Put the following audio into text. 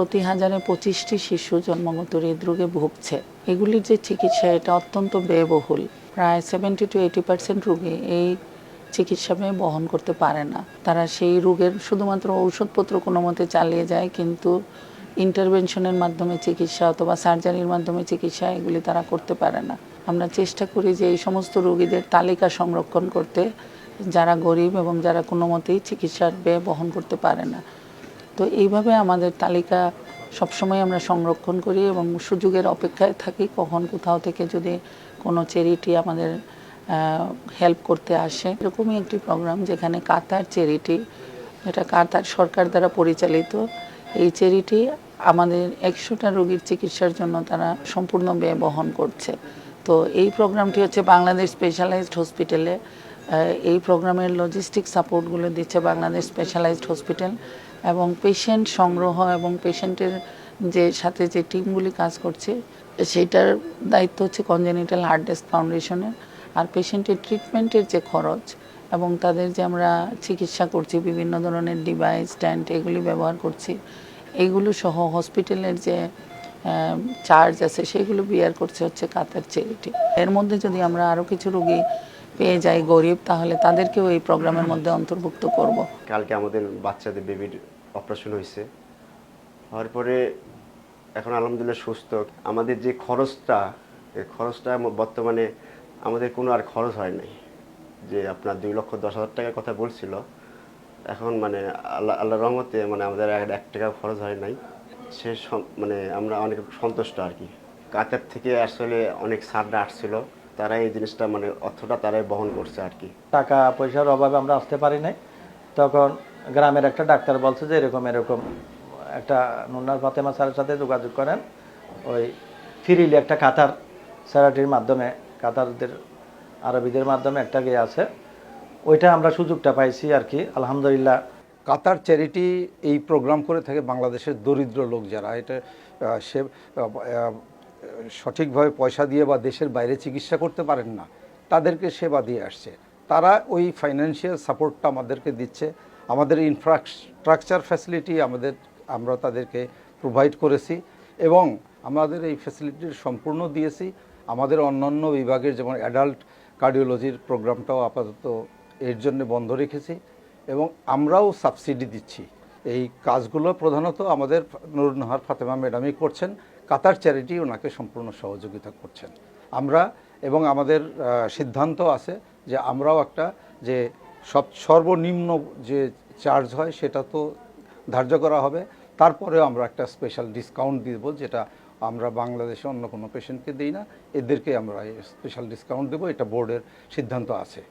প্রতি হাজারে পঁচিশটি শিশু জন্মগত হৃদরোগে ভুগছে। এগুলির যে চিকিৎসা, এটা অত্যন্ত ব্যয়বহুল। প্রায় সেভেন্টি টু এইটি পার্সেন্ট রোগী এই চিকিৎসা ব্যয় বহন করতে পারে না। তারা সেই রোগের শুধুমাত্র ঔষধপত্র কোনো মতে চালিয়ে যায়, কিন্তু ইন্টারভেনশনের মাধ্যমে চিকিৎসা অথবা সার্জারির মাধ্যমে চিকিৎসা এগুলি তারা করতে পারে না। আমরা চেষ্টা করি যে এই সমস্ত রোগীদের তালিকা সংরক্ষণ করতে, যারা গরিব এবং যারা কোনো মতেই চিকিৎসার ব্যয় বহন করতে পারে না। তো এইভাবে আমাদের তালিকা সবসময় আমরা সংরক্ষণ করি এবং সুযোগের অপেক্ষায় থাকি, কখন কোথাও থেকে যদি কোনো চ্যারিটি আমাদের হেল্প করতে আসে। এরকমই একটি প্রোগ্রাম যেখানে কাতার চ্যারিটি এটা কাতার সরকার দ্বারা পরিচালিত, এই চ্যারিটি আমাদের একশোটা রোগীর চিকিৎসার জন্য তারা সম্পূর্ণ ব্যয় বহন করছে। তো এই প্রোগ্রামটি হচ্ছে বাংলাদেশ স্পেশালাইজড হসপিটালে এই প্রোগ্রামের লজিস্টিক সাপোর্টগুলো দিচ্ছে বাংলাদেশ স্পেশালাইজড হসপিটাল এবং পেশেন্ট সংগ্রহ এবং পেশেন্টের যে সাথে যে টিমগুলি কাজ করছে সেটার দায়িত্ব হচ্ছে কনজেনিটাল হার্ট ডেস্ক ফাউন্ডেশনের আর পেশেন্টের ট্রিটমেন্টের যে খরচ এবং তাদের যে আমরা চিকিৎসা করছি, বিভিন্ন ধরনের ডিভাইস স্ট্যান্ড এগুলি ব্যবহার করছি, এগুলো সহ হসপিটালের যে চার্জ আছে, সেগুলো বিয়ার করছে হচ্ছে কাতার চ্যারিটি এর মধ্যে যদি আমরা আরও কিছু রোগী পেয়ে যাই গরিব, তাহলে তাদেরকেও এই প্রোগ্রামের মধ্যে অন্তর্ভুক্ত করব। কালকে আমাদের বাচ্চাদের বেবির অপারেশন হয়েছে। হওয়ার পরে এখন আলহামদুলিল্লাহ সুস্থ। আমাদের যে খরচটা, এই খরচটা বর্তমানে আমাদের কোনো আর খরচ হয় নাই। যে আপনার দুই লক্ষ দশ হাজার টাকার কথা বলছিল, এখন মানে আল্লাহ আল্লাহ রহমতে মানে আমাদের এক এক টাকা খরচ হয় নাই। সে মানে আমরা অনেক সন্তুষ্ট আর কি। কাতার থেকে আসলে অনেক সাররা আসছিল। তারা এই জিনিসটা মানে অর্থটা তারাই বহন করছে আর কি। টাকা পয়সার অভাবে আমরা আসতে পারি নাই। তখন গ্রামের একটা ডাক্তার বলছে যে এরকম এরকম একটা নুনার ফাতেমা স্যারের সাথে যোগাযোগ করেন। ওই ফিরিলি একটা কাতার স্যারাটির মাধ্যমে কাতারদের আরবিদের মাধ্যমে একটা গিয়ে আছে। ওইটা আমরা সুযোগটা পাইছি আর কি আলহামদুলিল্লাহ। কাতার চ্যারিটি এই প্রোগ্রাম করে থাকে বাংলাদেশের দরিদ্র লোক যারা। এটা সে সঠিকভাবে পয়সা দিয়ে বা দেশের বাইরে চিকিৎসা করতে পারেন না, তাদেরকে সেবা দিয়ে আসছে। তারা ওই ফাইন্যান্সিয়াল সাপোর্টটা আমাদেরকে দিচ্ছে। আমাদের ইনফ্রাস্ট্রাকচার ফ্যাসিলিটি আমাদের, আমরা তাদেরকে প্রোভাইড করেছি এবং আমাদের এই ফ্যাসিলিটির সম্পূর্ণ দিয়েছি। আমাদের অন্যান্য বিভাগের যেমন অ্যাডাল্ট কার্ডিওলজির প্রোগ্রামটাও আপাতত এর জন্য বন্ধ রেখেছি এবং আমরাও সাবসিডি দিচ্ছি। এই কাজগুলো প্রধানত আমাদের নুরনহার ফাতেমা ম্যাডামই করছেন। কাতার চ্যারিটি ওনাকে সম্পূর্ণ সহযোগিতা করছেন। আমরা এবং আমাদের সিদ্ধান্ত আছে যে আমরাও একটা যে সব সর্বনিম্ন যে চার্জ হয় সেটা তো ধার্য করা হবে। তারপরেও আমরা একটা স্পেশাল ডিসকাউন্ট দিব যেটা আমরা বাংলাদেশে অন্য কোনো পেশেন্টকে দিই না। এদেরকে আমরা স্পেশাল ডিসকাউন্ট দেবো। এটা বোর্ডের সিদ্ধান্ত আছে।